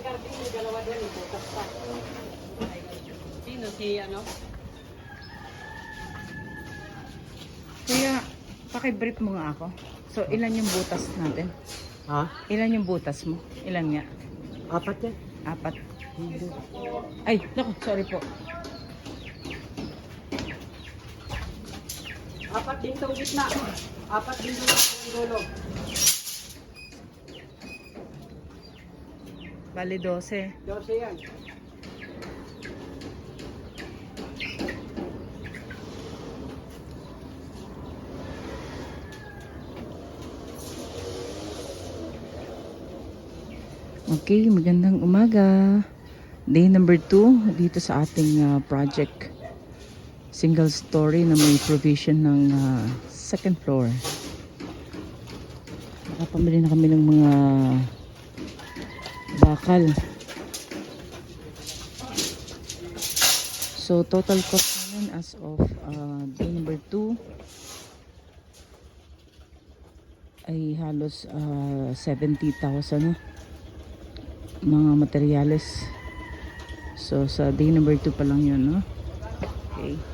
butas pa. Sino si ano? Kuya, pakibrief mo nga ako. So, ilan yung butas natin? Ha? Ilan yung butas mo? Ilan nga? Apat yan. Apat. Ay, naku, sorry po. Apat din tong gitna. Apat din tong dulo. Bali 12. 12 yan. Okay, magandang umaga. Day number 2 dito sa ating ah, project. Single story na may provision ng ah, second floor. Nakapamili na kami ng mga bakal. So total cost namin as of ah, day number 2 ay halos ah, 70,000 na mga materyales. So, sa day number 2 pa lang yun, no? Okay.